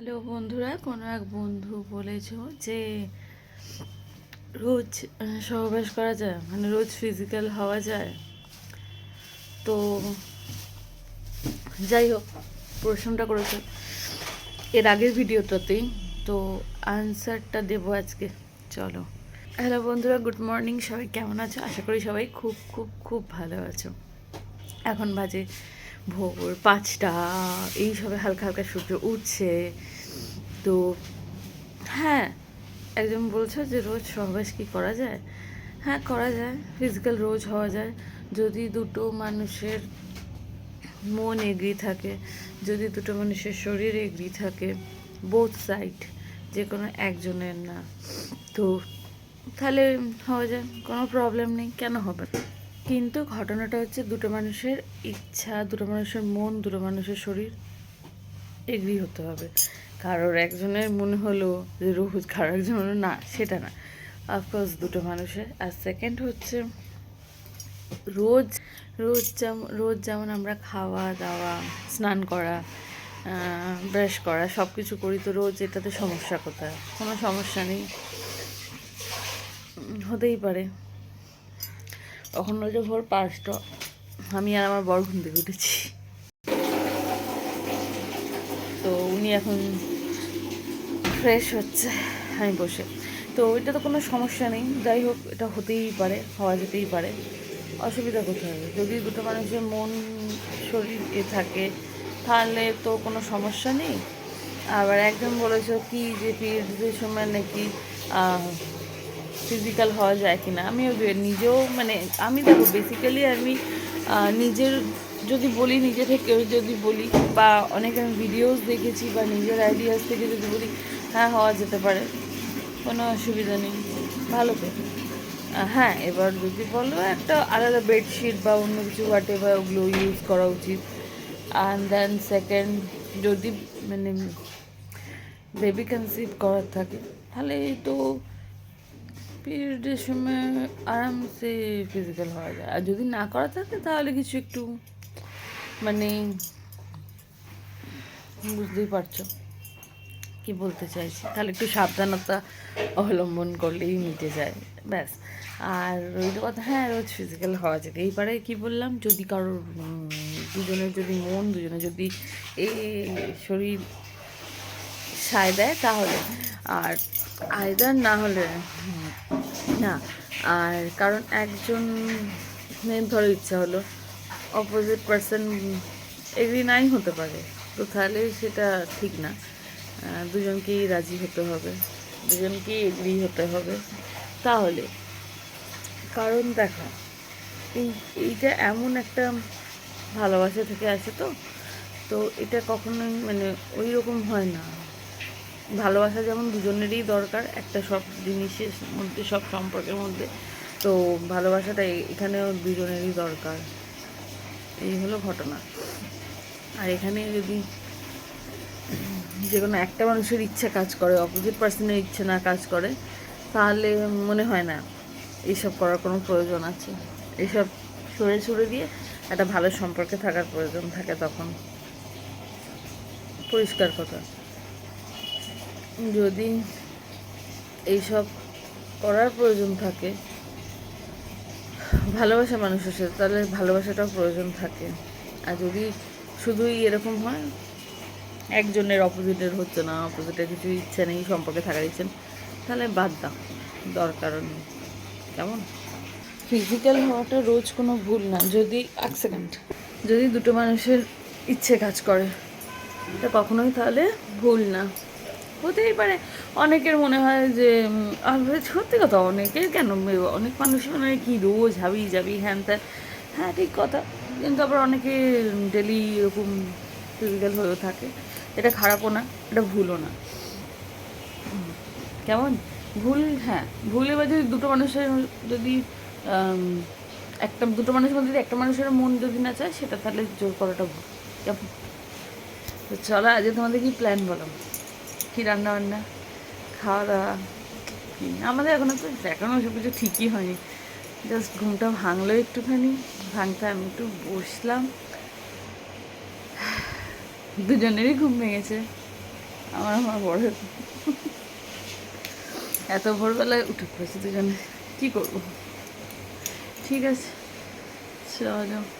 Hello বন্ধুরা, কোনো এক বন্ধু বলেছ যে রোজ সহবাস করা যায় মানে রোজ ফিজিক্যাল হওয়া যায়। তো যাই হোক, প্রশ্নটা করেছে। এর আগের ভিডিওটাতেই, তো আনসারটা দেবো আজকে। চলো। হ্যালো বন্ধুরা গুড মর্নিং সবাই কেমন আছো? আশা করি সবাই খুব খুব খুব ভালো আছো। এখন বাজে ভোর পাঁচটা এই সবে হালকা হালকা সূর্য উঠছে। তো হ্যাঁ একজন বলছো যে রোজ সহবাস কি করা যায়? হ্যাঁ করা যায় ফিজিক্যাল রোজ হওয়া যায়। যদি দুটো মানুষের মন এগ্রি থাকে, যদি দুটো মানুষের শরীর এগ্রি থাকে বোথ সাইড যে কোনো একজনের না, তো তাহলে হওয়া যায়, কোনো প্রবলেম নেই। কেন হবে না? কিন্তু ঘটনাটা হচ্ছে দুটো মানুষের ইচ্ছা, দুটো মানুষের মন, দুটো মানুষের শরীর এগ্রি হতে হবে। কারোর একজনের মনে হলো যে রোজ কারোর একজন হলো না, সেটা না। অফকোর্স দুটো মানুষের। আর সেকেন্ড হচ্ছে রোজ রোজ যেমন রোজ যেমন আমরা খাওয়া, দাওয়া, স্নান করা ব্রাশ করা সব কিছু করি, তো রোজ এটাতে সমস্যা কোথায়? কোনো সমস্যা নেই। হতেই পারে। তখন হচ্ছে ভোর পাঁচটা, আমি আর আমার বর ঘুম থেকে উঠেছি। তো উনি এখন ফ্রেশ হচ্ছে, আমি বসে। তো এটা তো কোনো সমস্যা নেই, যাই হোক, এটা হতেই পারে, হওয়া যেতেই পারে। অসুবিধা কোথায়? যদি দুটো মানুষের মন, শরীর এ থাকে, তাহলে তো কোনো সমস্যা নেই। আবার একজন বলেছে কি যে পিরিয়ডসের সময় নাকি ফিজিক্যাল হওয়া যায় কি না আমিও নিজেও মানে আমি দেখো বেসিক্যালি আমি নিজের যদি বলি, নিজে থেকে যদি বলি, বা অনেক আমি ভিডিওস দেখেছি, বা নিজের আইডিয়াস থেকে যদি বলি হ্যাঁ হওয়া যেতে পারে, কোনো অসুবিধা নেই, ভালো তো। হ্যাঁ এবার যদি বলো, একটা আলাদা বেডশিট বা অন্য কিছু হোয়াট এভার ওগুলো ইউজ করা উচিত। অ্যান্ড দেন সেকেন্ড যদি মানে বেবি কনসিভ করার থাকে, তাহলে তো পিরিয়ডের সময় আরামসে ফিজিক্যাল হওয়া যায়। আর যদি না করা থাকে, তাহলে কিছু একটু মানে বুঝতেই পারছ কি বলতে চাইছি। তাহলে একটু সাবধানতা অবলম্বন করলেই মিটে যায়। ব্যাস। আর রইল কথা হ্যাঁ রোজ ফিজিক্যাল হওয়া যায় এই পারে কী বললাম, যদি কারোর দুজনের যদি মন দুজনে যদি এই শরীর সায় দেয়, তাহলে। আর আয়দার না হলে না। আর কারণ একজন ধরো ইচ্ছা হলো অপোজিট পার্সন এগ্রি নাই হতে পারে। তো তাহলে সেটা ঠিক না। দুজনকেই রাজি হতে হবে, দুজনকেই এগ্রি হতে হবে। তাহলে, কারণ দেখো, এই, এইটা এমন একটা ভালোবাসা থেকে আসে তো তো এটা কখনোই মানে ওই রকম হয় না। ভালোবাসা যেমন দুজনেরই দরকার, একটা সব জিনিসের মধ্যে, সব সম্পর্কের মধ্যে। তো ভালোবাসাটা এখানেও দুজনেরই দরকার। এই হলো ঘটনা। আর এখানে যদি যে কোনো একটা মানুষের ইচ্ছা কাজ করে, অপোজিট পার্সনের ইচ্ছে না কাজ করে, তাহলে মনে হয় না এইসব করার কোনো প্রয়োজন আছে। এইসব সরে সরে দিয়ে একটা ভালো সম্পর্কে থাকার প্রয়োজন থাকে তখন। পরিষ্কার কথা। যদি এইসব করার প্রয়োজন থাকে ভালোবাসা মানুষের সাথে তাহলে ভালোবাসাটাও প্রয়োজন থাকে। আর যদি শুধুই এরকম হয় একজনের অপোজিটের হচ্ছে না অপোজিটের কিছু ইচ্ছা নেই সম্পর্কে থাকার ইচ্ছে তাহলে বাদ দাও দরকারও নেই। কেমন? ফিজিক্যাল হওয়াটা রোজ কোনো ভুল না যদি এক সেকেন্ড যদি দুটো মানুষের ইচ্ছে কাজ করে এটা কখনোই তাহলে ভুল না। হতেই পারে। অনেকের মনে হয় যে সত্যি কথা, অনেকের কেন? অনেক মানুষ মনে হয় কি, রোজ হাবি যাবি, হ্যান ত্যান। হ্যাঁ ঠিক কথা। কিন্তু আবার অনেকে ডেলি এরকম ফিজিক্যাল হয়েও থাকে। এটা খারাপও না, এটা ভুলও না। কেমন? ভুল হ্যাঁ। ভুল এবার যদি দুটো মানুষের, যদি একটা, দুটো মানুষের মধ্যে যদি একটা মানুষের মন যদি না চায়, সেটা তাহলে জোর করাটা ভুল। কেমন? চলো, আজকে তোমাদের কি প্ল্যান বলো? কি রান্না বান্না? খাওয়া দাওয়া? কি? আমাদের এখনও তো এখনও সব কিছু ঠিকই হয়নি। জাস্ট ঘুমটা ভাঙলো একটুখানি, ভাঙতে আমি একটু বসলাম। দুজনেরই ঘুম ভেঙেছে। আমার আমার বড়। এত ভোরবেলায় উঠে পড়েছে দুজনে। কী করব? ঠিক আছে। চলো।